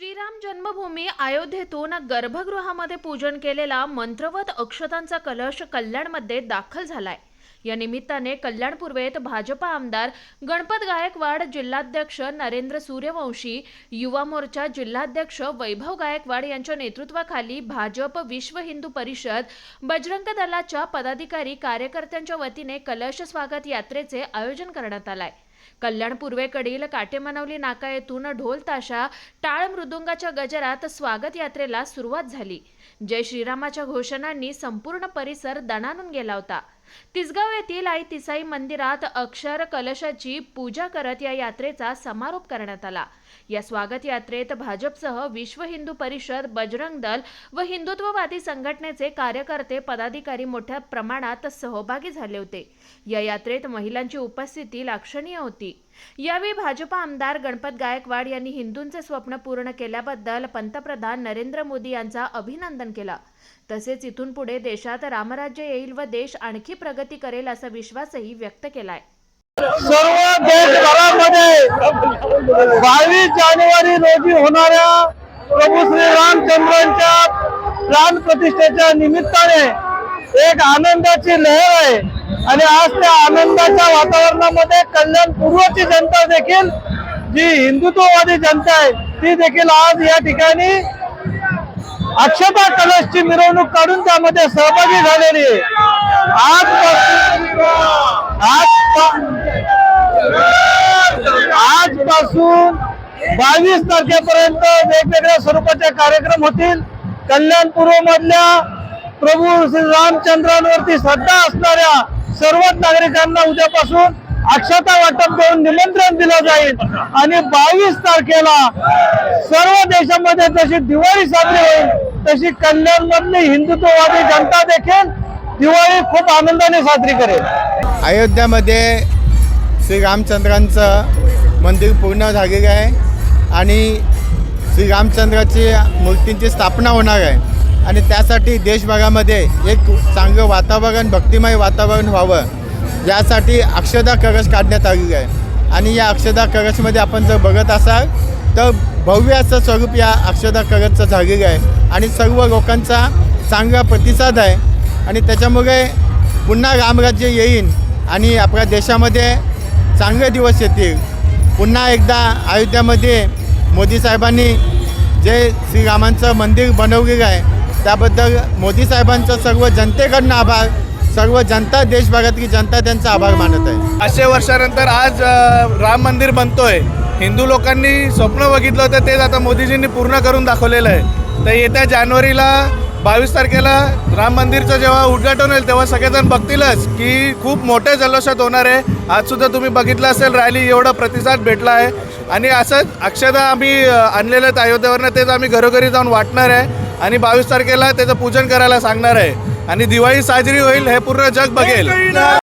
श्रीराम जन्मभूमी अयोध्येतून गर्भगृहामध्ये पूजन केलेला मंत्रवत अक्षतांचा कलश कल्याणमध्ये दाखल झालाय. या निमित्ताने कल्याण पूर्वेत भाजपा आमदार गणपत गायकवाड जिल्हाध्यक्ष नरेंद्र सूर्यवंशी युवा मोर्चा जिल्हाध्यक्ष वैभव गायकवाड यांच्या नेतृत्वाखाली भाजप विश्व हिंदू परिषद बजरंग दलाच्या पदाधिकारी कार्यकर्त्यांच्या वतीने कलश स्वागत यात्रेचे आयोजन करण्यात आलाय. कल्याण पूर्वेकडील काटेमनवली नाका येथून ढोल ताशा टाळ मृदुंगाच्या गजरात स्वागत यात्रेला सुरुवात झाली. जय श्रीरामाच्या घोषणांनी संपूर्ण परिसर दणानून गेला होता. तिसगाव येथील आई तिसाई मंदिरात अक्षर कलशाची पूजा करत या यात्रेचा समारोप करण्यात आला. या स्वागत यात्रेत भाजपसह विश्व हिंदू परिषद बजरंग दल व हिंदुत्ववादी संघटनेचे कार्यकर्ते पदाधिकारी मोठ्या प्रमाणात सहभागी झाले होते. या यात्रेत महिलांची उपस्थिती लाक्षणीय होती. यावेळी भाजपा आमदार गणपत गायकवाड यांनी हिंदूंचे स्वप्न पूर्ण केल्याबद्दल पंतप्रधान नरेंद्र मोदी यांचा अभिनंदन केला. तसेच इथून पुढे देशात रामराज्य येईल व देश आणखी प्रगती करेल असा विश्वासही व्यक्त केलाय. सर्व बावीस जानेवारी रोजी होणाऱ्या प्रभू श्री रामचंद्रांच्या प्राण प्रतिष्ठेच्या निमित्ताने एक आनंदाची लहर आहे. आणि आज त्या आनंदाच्या वातावरणामध्ये कल्याण पूर्वची जनता देखील जी हिंदुत्ववादी जनता आहे ती देखील आज या ठिकाणी अक्षता कलशची मिरवणूक काढून त्यामध्ये सहभागी झालेली आहे. आज पासून बावीस तारखेपर्यंत वेगवेगळ्या स्वरूपाचे कार्यक्रम होतील. कल्याणपूर्व मधल्या प्रभू श्री रामचंद्रांवरती श्रद्धा असणाऱ्या सर्वच नागरिकांना उद्यापासून अक्षता वाटप करून निमंत्रण दिलं जाईल. आणि बावीस तारखेला सर्व देशामध्ये जशी दिवाळी साजरी होईल तशी कल्याण मधली हिंदुत्ववादी जनता देखील दिवाळी खूप आनंदाने साजरी करेल. अयोध्यामध्ये श्री रामचंद्रांचं मंदिर पूर्ण झालेलं आहे. आणि श्रीरामचंद्राची मूर्तींची स्थापना होणार आहे. आणि त्यासाठी देशभरामध्ये एक चांगलं वातावरण भक्तिमय वातावरण व्हावं. यासाठी अक्षदा कलश काढण्यात आलेली आहे. आणि या अक्षदा कलशमध्ये आपण जर बघत असाल तर भव्य असं स्वरूप या अक्षदा कलशचं झालेलं आहे. आणि सर्व लोकांचा चांगला प्रतिसाद आहे. आणि त्याच्यामुळे पुन्हा रामराज्य येईन आणि आपल्या देशामध्ये चांगले दिवस येतील. पुन्हा एकदा अयोध्यामध्ये मोदी साहेबांनी जे श्रीरामांचं मंदिर बनवलेलं आहे त्याबद्दल मोदी साहेबांचं सर्व जनतेकडनं आभार सर्व जनता देशभरातली जनता त्यांचा आभार मानत आहे. असे वर्षानंतर आज राम मंदिर बनतोय. हिंदू लोकांनी स्वप्न बघितलं होतं तेच आता मोदीजींनी पूर्ण करून दाखवलेलं आहे. तर येत्या जानेवारीला बावीस तारखेला राम मंदिरचं जेव्हा उद्घाटन होईल तेव्हा सगळेजण बघतीलच की खूप मोठ्या जल्लोषात होणार आहे. आजसुद्धा तुम्ही बघितलं असेल रॅली एवढा प्रतिसाद भेटला आहे. आणि असंच अक्षदा आम्ही आणलेलं आहेत अयोध्येवरनं तेच आम्ही घरोघरी जाऊन वाटणार आहे. आणि बावीस तारखेला त्याचं पूजन करायला सांगणार आहे. आणि दिवाळी साजरी होईल हे पूर्ण जग बघेल.